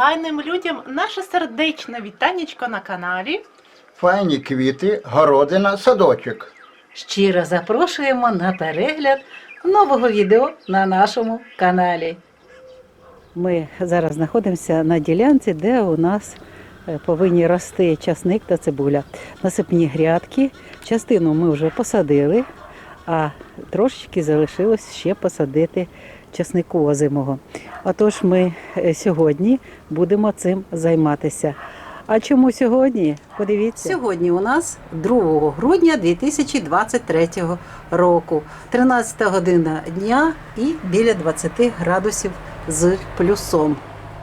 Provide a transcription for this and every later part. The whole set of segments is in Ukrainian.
файним людям наше сердечне вітанечко на каналі. Файні квіти, городина, садочок. Щиро запрошуємо на перегляд нового відео на нашому каналі. Ми зараз знаходимося на ділянці, де у нас е, повинні рости часник та цибуля. Насипні грядки. Частину ми вже посадили, а трошечки залишилось ще посадити часнику озимого. Отож, ми е, сьогодні будемо цим займатися. А чому сьогодні? Подивіться. Сьогодні у нас 2 грудня 2023 року, 13 година дня і біля 20 градусів з плюсом.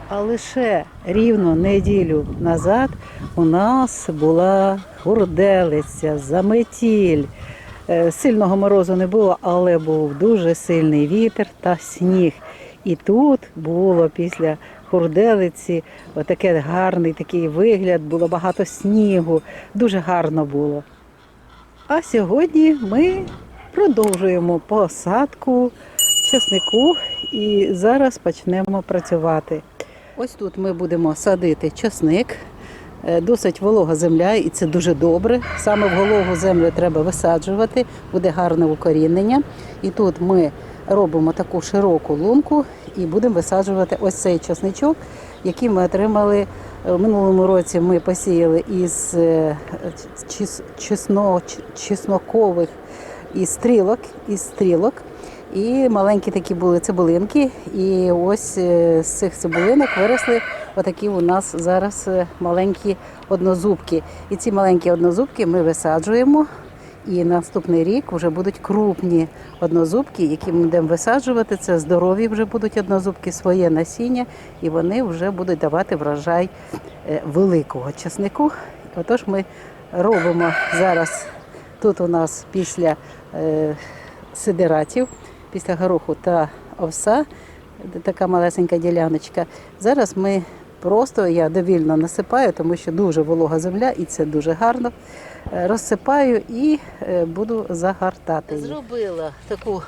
А лише рівно неділю назад у нас була хурделиця, заметіль. Е, Сильного морозу не було, але був дуже сильний вітер та сніг. І тут було після хурделиці отаке гарний такий вигляд, було багато снігу, дуже гарно було. А сьогодні ми продовжуємо посадку часнику і зараз почнемо працювати. Ось тут ми будемо садити часник. Е, Досить волога земля, і це дуже добре. Саме в вологу землю треба висаджувати, буде гарне укорінення. І тут ми робимо таку широку лунку і будемо висаджувати ось цей часничок, який ми отримали е, в минулому році. Ми посіяли із е, чесно, чеснокових із стрілок, із стрілок. І маленькі такі були цибулинки. І ось е, з цих цибулинок виросли отакі у нас зараз е, маленькі однозубки. І ці маленькі однозубки ми висаджуємо. І наступний рік вже будуть крупні однозубки, які ми будемо висаджувати. Це здорові вже будуть однозубки, своє насіння, і вони вже будуть давати врожай е, великого часнику. Отож, ми робимо зараз тут у нас після сидератів, після гороху та овса, така малесенька діляночка. Зараз ми просто я довільно насипаю, тому що дуже волога земля і це дуже гарно. Е, Розсипаю і е, буду загортати. її. Зробила таку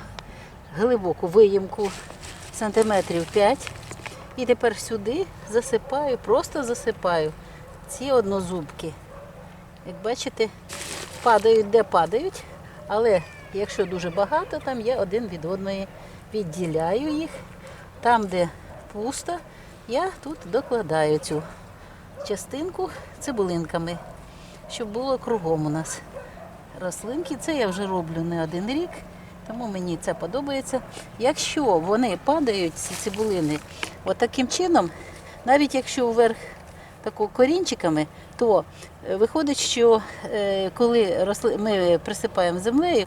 глибоку виїмку сантиметрів 5. І тепер сюди засипаю, просто засипаю ці однозубки. Як бачите, падають де падають, але якщо дуже багато, там я один від одної відділяю їх. Там, де пусто, я тут докладаю цю частинку цибулинками, щоб було кругом у нас рослинки. Це я вже роблю не один рік, тому мені це подобається. Якщо вони падають, ці цибулини, отаким чином, навіть якщо вверх тако корінчиками, то е, виходить, що е, коли ми присипаємо землею,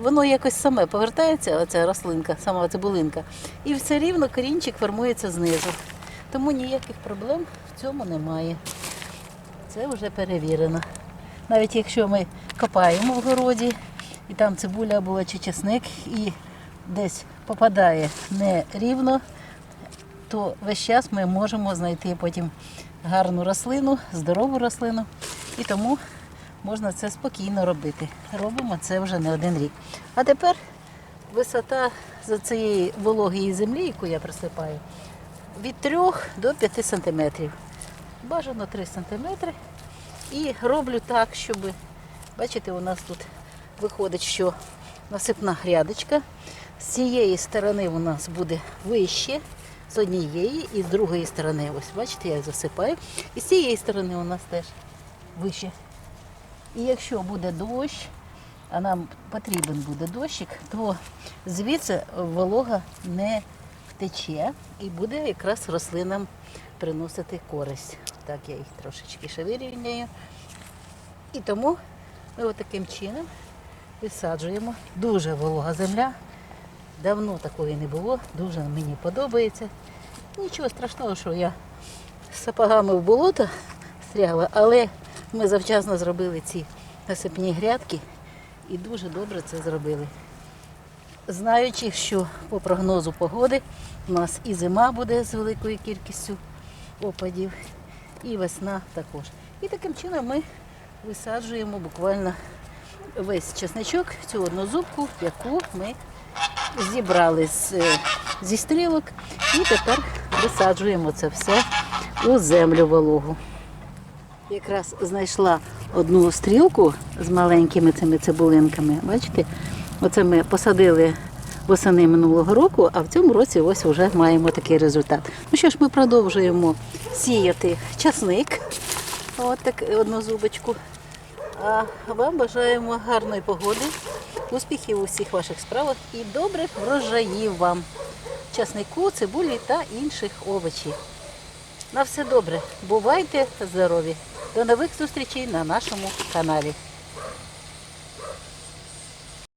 воно якось саме повертається, оця рослинка, сама цибулинка, і все рівно корінчик формується знизу. Тому ніяких проблем в цьому немає. Це вже перевірено. Навіть якщо ми копаємо в городі, і там цибуля була чи чесник, і десь попадає нерівно, то весь час ми можемо знайти потім гарну рослину, здорову рослину. І тому можна це спокійно робити. Робимо це вже не один рік. А тепер висота за цієї вологої землі, яку я присипаю, від 3 до 5 сантиметрів. Бажано 3 сантиметри. І роблю так, щоб, бачите, у нас тут виходить, що насипна грядочка. З цієї сторони у нас буде вище, з однієї і з другої сторони. Ось бачите, я засипаю. І з цієї сторони у нас теж вище. І якщо буде дощ, а нам потрібен буде дощик, то звідси волога не втече і буде якраз рослинам приносити користь. Так я їх трошечки ще вирівняю. І тому ми отаким чином висаджуємо. Дуже волога земля. Давно такої не було, дуже мені подобається. Нічого страшного, що я з сапогами в болото стрягла, але ми завчасно зробили ці насипні грядки і дуже добре це зробили. Знаючи, що по прогнозу погоди у нас і зима буде з великою кількістю опадів, і весна також. І таким чином ми висаджуємо буквально весь чесничок, цю одну зубку, яку ми зібрали е, зі стрілок, і тепер висаджуємо це все у землю вологу. Якраз знайшла одну стрілку з маленькими цими цибулинками. Бачите? Оце ми посадили восени минулого року, а в цьому році ось вже маємо такий результат. Ну що ж, ми продовжуємо сіяти часник. От так одну зубочку. А вам бажаємо гарної погоди, успіхів у всіх ваших справах і добрих врожаїв вам, часнику, цибулі та інших овочів. На все добре. Бувайте здорові. До нових зустрічей на нашому каналі.